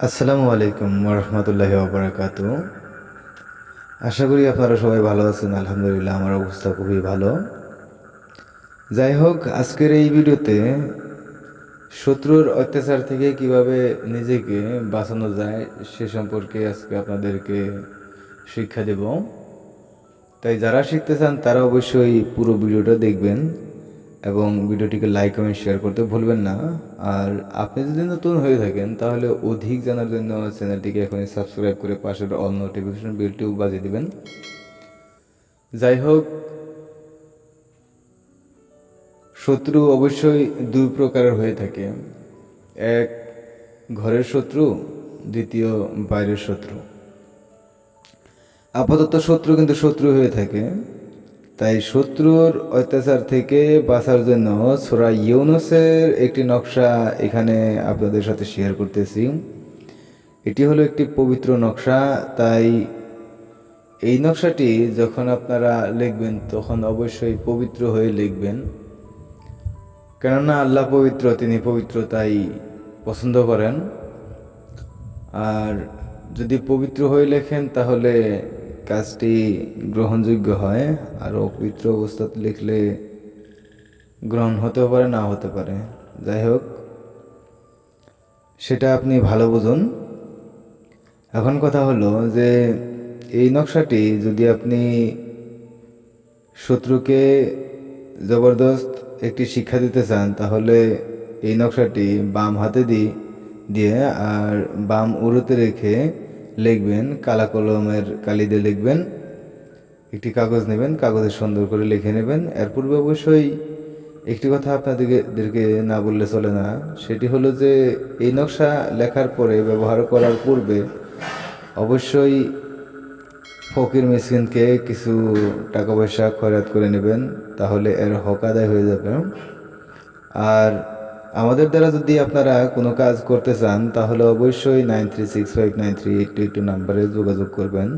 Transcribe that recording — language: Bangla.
আসসালামু আলাইকুম রহমতুল্লাহ বারাকাত আশা করি আপনারা সবাই ভালো আছেন, আলহামদুলিল্লাহ আমার অবস্থা খুবই ভালো। যাই হোক, আজকের এই ভিডিওতে শত্রুর অত্যাচার থেকে কীভাবে নিজেকে বাঁচানো যায় সে সম্পর্কে আজকে আপনাদেরকে শিক্ষা দেব। তাই যারা শিখতে চান তারা অবশ্যই পুরো ভিডিওটা দেখবেন। এবং ভিডিওটিকে লাইক কমেন্ট শেয়ার করতে ভুলবেন না। আর আপনি যদি নতুন হয়ে থাকেন, তাহলে অধিক জানার জন্য চ্যানেলটিকে এখনই সাবস্ক্রাইব করে পাশের অল নোটিফিকেশন বেলটিও বাজিয়ে দিবেন। যাই হোক, শত্রু অবশ্যই দুই প্রকারের হয়ে থাকে। এক, ঘরের শত্রু, দ্বিতীয়, বাইরের শত্রু। আপাতত শত্রু কিন্তু শত্রু হয়ে থাকে। তাই শত্রুর অত্যাচার থেকে বাঁচার জন্য সোরা ইউনুসের একটি নকশা এখানে আপনাদের সাথে শেয়ার করতেছি। এটি হলো একটি পবিত্র নকশা, তাই এই নকশাটি যখন আপনারা লিখবেন, তখন অবশ্যই পবিত্র হয়ে লিখবেন। কেননা আল্লাহ পবিত্র, তিনি পবিত্র, তাই পছন্দ করেন। আর যদি পবিত্র হয়ে লেখেন, তাহলে কাজটি গ্রহণযোগ্য হয় আর অপবিত্র অবস্থাতে লিখলে গ্রহণ হতেও পারে, না হতে পারে। যাই হোক, সেটা আপনি ভালো বুঝুন। এখন কথা হলো যে এই নকশাটি যদি আপনি শত্রুকে জবরদস্ত একটি শিক্ষা দিতে চান, তাহলে এই নকশাটি বাম হাতে দিয়ে দিয়ে আর বাম উড়োতে রেখে লিখবেন, কালা কলমের কালি দিয়ে লিখবেন, একটি কাগজ নেবেন, কাগজে সুন্দর করে লিখে নেবেন। এর পূর্বে অবশ্যই একটি কথা আপনাদেরকে না বললে চলে না, সেটি হলো যে এই নকশা লেখার পরে ব্যবহার করার পূর্বে অবশ্যই ফকির মিসকিনকে কিছু টাকা পয়সা খয়রাত করে নেবেন, তাহলে এর হক আদায় হয়ে যাবে। আর আমাদের দ্বারা যদি আপনারা কোনো কাজ করতে চান, তাহলে অবশ্যই nine three six five nine three eight two নাম্বারে যোগাযোগ করবেন।